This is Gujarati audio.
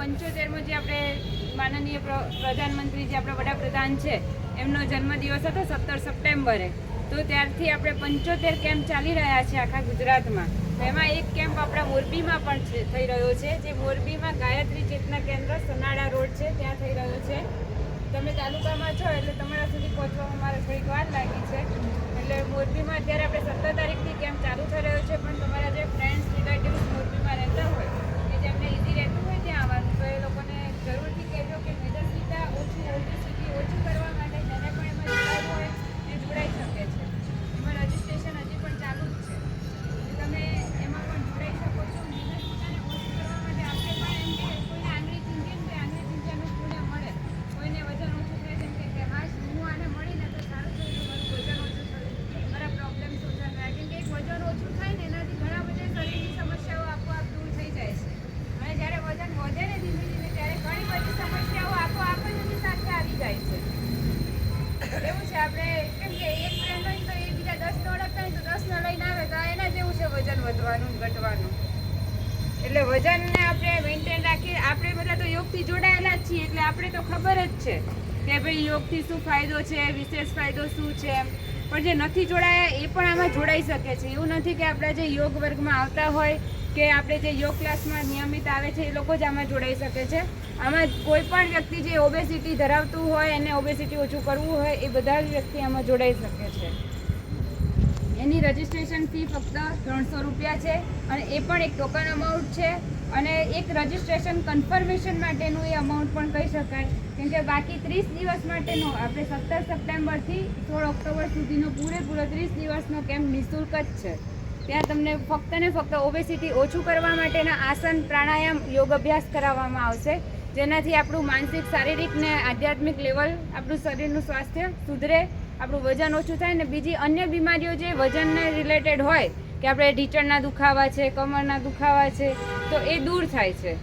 પંચોતેરમો જે આપણે માનનીય પ્રધાનમંત્રી જે આપણા વડાપ્રધાન છે, એમનો જન્મદિવસ હતો સત્તર સપ્ટેમ્બરે. તો ત્યારથી આપણે પંચોતેર કેમ્પ ચાલી રહ્યા છે આખા ગુજરાતમાં. એમાં એક કેમ્પ આપણા મોરબીમાં પણ થઈ રહ્યો છે, જે મોરબીમાં ગાયત્રી ચેતના કેન્દ્ર સોનાડા રોડ છે, ત્યાં થઈ રહ્યો છે. તમે તાલુકામાં છો એટલે તમારા સુધી પહોંચવામાં મારે થોડીક વાર લાગી છે. એટલે મોરબીમાં અત્યારે આપણે સત્તર આપણે કેમ કે એક ફ્રેન્ડ હોય તો એ બીજા દસ ને ઓળખતા હોય તો દસ ને લઈને આવે, તો એના જેવું છે વજન વધવાનું, ઘટવાનું. એટલે વજનને આપણે મેન્ટેન રાખી આપણે બધા તો યોગથી જોડાયેલા જ છીએ, એટલે આપણે તો ખબર જ છે કે ભાઈ યોગથી શું ફાયદો છે, વિશેષ ફાયદો શું છે એમ. પણ જે નથી જોડાયા, એ પણ આમાં જોડાઈ શકે છે. એવું નથી કે આપણા જે યોગ વર્ગમાં આવતા હોય કે આપણે જે યોગ ક્લાસમાં નિયમિત આવે છે એ લોકો જ આમાં જોડાઈ શકે છે. આમાં કોઈ પણ વ્યક્તિ જે ઓબેસિટી ધરાવતું હોય, એને ઓબેસિટી ઓછું કરવું હોય, એ બધા જ વ્યક્તિ આમાં જોડાઈ શકે છે. એની રજિસ્ટ્રેશન ફી ફક્ત ત્રણસો રૂપિયા છે અને એ પણ એક ટોકન અમાઉન્ટ છે અને એક રજિસ્ટ્રેશન કન્ફર્મેશન માટેનું એ અમાઉન્ટ પણ કહી શકાય. કેમ કે બાકી ત્રીસ દિવસ માટેનો, આપણે સત્તર સપ્ટેમ્બરથી સોળ ઓક્ટોબર સુધીનો પૂરેપૂરો ત્રીસ દિવસનો કેમ્પ નિઃશુલ્ક જ છે. ત્યાં તમને ફક્ત ને ફક્ત ઓબેસિટી ઓછું કરવા માટેના આસન, પ્રાણાયામ, યોગ અભ્યાસ કરાવવામાં આવશે. જેનાથી આપણું માનસિક, શારીરિક ને આધ્યાત્મિક લેવલ આપણું શરીરનું સ્વાસ્થ્ય સુધરે, આપણું વજન ઓછું થાય ને બીજી અન્ય બીમારીઓ જે વજનને રિલેટેડ હોય, કે આપણે ઢીચણના દુખાવા છે, કમરના દુખાવા છે, તો એ દૂર થાય છે.